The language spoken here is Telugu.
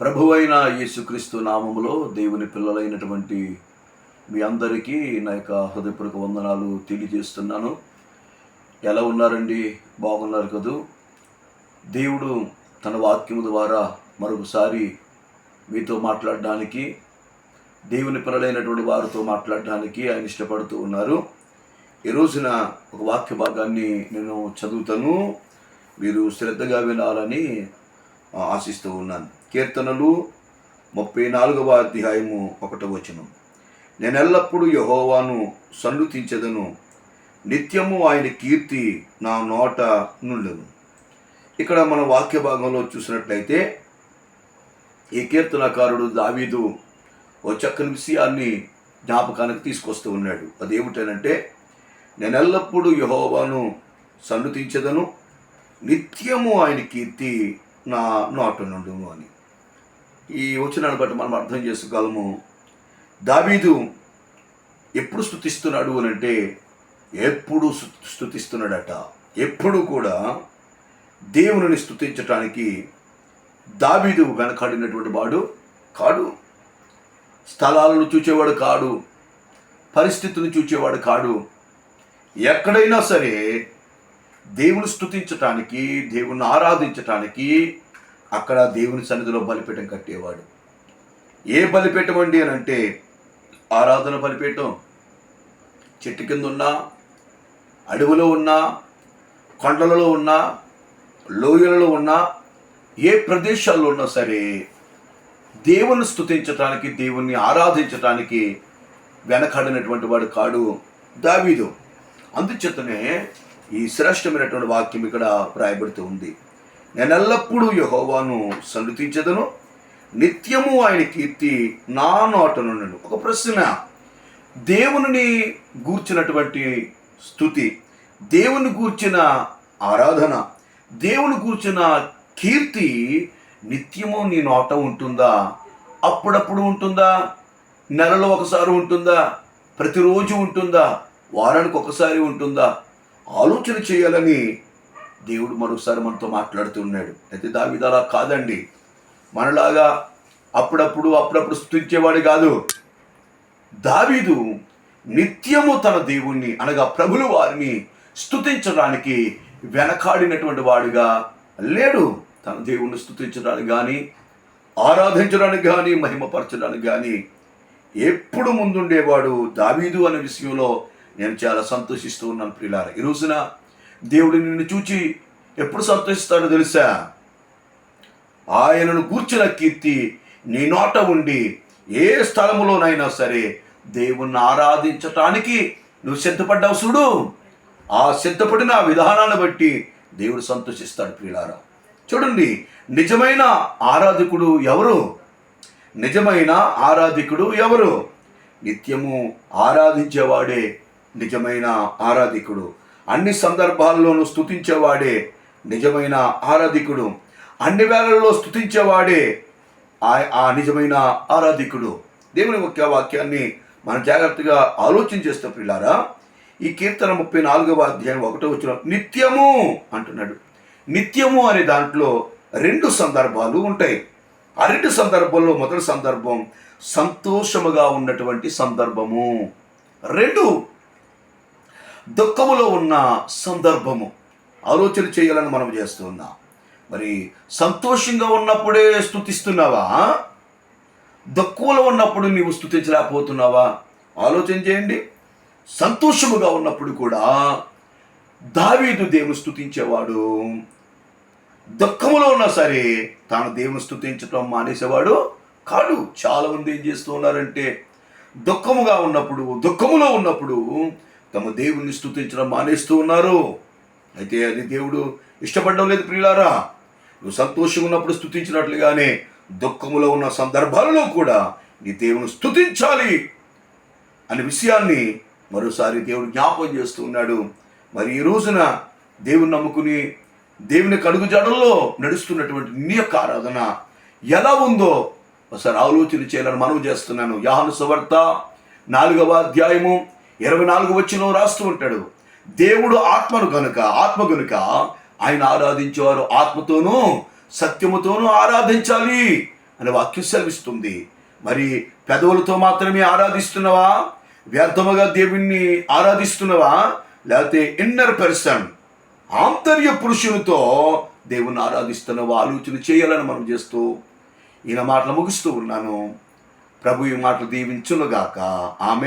ప్రభువైన యేసుక్రీస్తు నామములో దేవుని పిల్లలైనటువంటి మీ అందరికీ నా యొక్క హృదయపూర్వక వందనాలు తెలియజేస్తున్నాను. ఎలా ఉన్నారండి? బాగున్నారు కదూ? దేవుడు తన వాక్యము ద్వారా మరొకసారి మీతో మాట్లాడడానికి దేవుని పిల్లలైనటువంటి వారితో మాట్లాడడానికి ఆయన ఇష్టపడుతూ ఉన్నారు. ఈ రోజున ఒక వాక్య భాగాన్ని నేను చదువుతాను. మీరు శ్రద్ధగా వినాలని ఆశిస్తూ ఉన్నాను. కీర్తనలు ముప్పై నాలుగవ అధ్యాయము ఒకటవ వచనం. నేను ఎల్లప్పుడూ యహోవాను సన్నుతించదను నిత్యము ఆయన కీర్తి నా నోట నుండెను. ఇక్కడ మన వాక్య భాగంలో చూసినట్లయితే ఈ కీర్తనకారుడు దావీదు ఓ చక్కని విషయాన్ని జ్ఞాపకానికి తీసుకొస్తూ ఉన్నాడు. అదేమిటనంటే నేను ఎల్లప్పుడూ యహోవాను సన్నుతించదను నిత్యము ఆయన కీర్తి నా నోట నుండును అని. ఈ వచనాన్ని బట్టి మనం అర్థం చేసుకోగలము. దావీదు ఎప్పుడు స్థుతిస్తున్నాడు అని అంటే ఎప్పుడు స్థుతిస్తున్నాడట ఎప్పుడు కూడా దేవుని స్థుతించటానికి దావీదు వెనకాడినటువంటి వాడు కాడు. స్థలాలను చూచేవాడు కాడు. పరిస్థితులను చూచేవాడు కాడు. ఎక్కడైనా సరే దేవుని స్థుతించటానికి దేవుని ఆరాధించటానికి అక్కడ దేవుని సన్నిధిలో బలిపీఠం కట్టేవాడు. ఏ బలిపీఠం అండి అని అంటే ఆరాధన బలిపీఠం. చెట్టు కింద ఉన్నా అడవిలో ఉన్నా కొండలలో ఉన్నా లోయలలో ఉన్నా ఏ ప్రదేశాల్లో ఉన్నా సరే దేవుని స్థుతించటానికి దేవుణ్ణి ఆరాధించటానికి వెనకాడినటువంటి వాడు కాడు దావీదు. అందుచేతనే ఈ శ్రేష్టమైనటువంటి వాక్యం ఇక్కడ రాయబడుతూ ఉంది. నేను ఎల్లప్పుడూ యహోవాను సన్నుతించదను నిత్యము ఆయన కీర్తి నా నోటనుండను ఒక ప్రశ్న. దేవుని గూర్చినటువంటి స్థుతి దేవుని గూర్చిన ఆరాధన దేవుని గూర్చిన కీర్తి నిత్యము నీ నోట ఉంటుందా? అప్పుడప్పుడు ఉంటుందా? నెలలో ఒకసారి ఉంటుందా? ప్రతిరోజు ఉంటుందా? వారానికి ఒకసారి ఉంటుందా? ఆలోచన చేయాలని దేవుడు మరొకసారి మనతో మాట్లాడుతున్నాడు అయితే దావిద అలా కాదండి. మనలాగా అప్పుడప్పుడు అప్పుడప్పుడు స్థుతించేవాడు కాదు. దావీదు నిత్యము తన దేవుణ్ణి అనగా ప్రభులు వారిని స్థుతించడానికి వెనకాడినటువంటి వాడుగా లేడు. తన దేవుణ్ణి స్థుతించడానికి కానీ ఆరాధించడానికి కానీ మహిమపరచడానికి కానీ ఎప్పుడు ముందుండేవాడు దావీదు అనే విషయంలో నేను చాలా సంతోషిస్తూ ఉన్నాను ప్రియులారా. ఈ రోజున దేవుడు నిన్ను చూచి ఎప్పుడు సంతోషిస్తాడో తెలుసా? ఆయనను కూర్చిన కీర్తి నీ నోట ఉండి ఏ స్థలములోనైనా సరే దేవుణ్ణి ఆరాధించటానికి నువ్వు సిద్ధపడ్డావు చూడు. ఆ సిద్ధపడిన విధానాన్ని బట్టి దేవుడు సంతోషిస్తాడు ప్రియులారా. చూడండి నిజమైన ఆరాధకుడు ఎవరు? నిజమైన ఆరాధికుడు ఎవరు? నిత్యము ఆరాధించేవాడే నిజమైన ఆరాధికుడు. అన్ని సందర్భాల్లోనూ స్తుతించేవాడే నిజమైన ఆరాధికుడు. అన్ని వేళల్లో స్తుతించేవాడే ఆ ఆ నిజమైన ఆరాధికుడు. దేవుని ముఖ్య వాక్యాన్ని మనం జాగ్రత్తగా ఆలోచన చేస్తే పిల్లారా ఈ కీర్తన ముప్పై నాలుగవ అధ్యాయం ఒకటో వచ్చిన నిత్యము అంటున్నాడు. నిత్యము అనే దాంట్లో రెండు సందర్భాలు ఉంటాయి. ఆ రెండు సందర్భంలో మొదటి సందర్భం సంతోషముగా ఉన్నటువంటి సందర్భము. రెండు దుఃఖములో ఉన్న సందర్భము ఆలోచన చేయాలని మనం చేస్తున్నాం. మరి సంతోషంగా ఉన్నప్పుడే స్థుతిస్తున్నావా దుఃఖంలో ఉన్నప్పుడు నీవు స్థుతించలేకపోతున్నావా ఆలోచన చేయండి. సంతోషముగా ఉన్నప్పుడు కూడా దావీదు దేవుని స్థుతించేవాడు దుఃఖములో ఉన్నా సరే తాను దేవుని స్థుతించటం మానేసేవాడు కాడు. చాలామంది ఏం చేస్తూ ఉన్నారంటే దుఃఖముగా ఉన్నప్పుడు దుఃఖములో ఉన్నప్పుడు తమ దేవుణ్ణి స్థుతించడం మానేస్తూ ఉన్నారు. అయితే అది దేవుడు ఇష్టపడడం లేదు ప్రియులారా. నువ్వు సంతోషంగా ఉన్నప్పుడు స్థుతించినట్లుగానే దుఃఖములో ఉన్న సందర్భాలలో కూడా నీ దేవుని స్థుతించాలి అనే విషయాన్ని మరోసారి దేవుడు జ్ఞాపకం చేస్తూ ఉన్నాడు. మరి ఈ రోజున దేవుని నమ్ముకుని దేవుని కడుగు జడల్లో నడుస్తున్నటువంటి నీ యొక్క ఆరాధన ఎలా ఉందో ఒకసారి ఆలోచన చేయాలని మనం చేస్తున్నాను. యాహను సువార్త నాలుగవ అధ్యాయము ఇరవై నాలుగు వచ్చిన రాస్తూ ఉంటాడు. దేవుడు ఆత్మను గనుక ఆత్మ గనుక ఆయన ఆరాధించేవారు ఆత్మతోనూ సత్యముతోనూ ఆరాధించాలి అని వాక్యం సెలవిస్తుంది. మరి పెదవులతో మాత్రమే ఆరాధిస్తున్నావా? వ్యర్థముగా దేవుణ్ణి ఆరాధిస్తున్నావా? లేకపోతే ఇన్నర్ పర్సన్ ఆంతర్య పురుషునితో దేవుణ్ణి ఆరాధిస్తున్నావా? ఆలోచన చేయాలని మనం చేస్తూ ఈయన మాటలు ముగిస్తూ ఉన్నాను. ప్రభు ఈ మాటలు దీవించునుగాక. ఆమె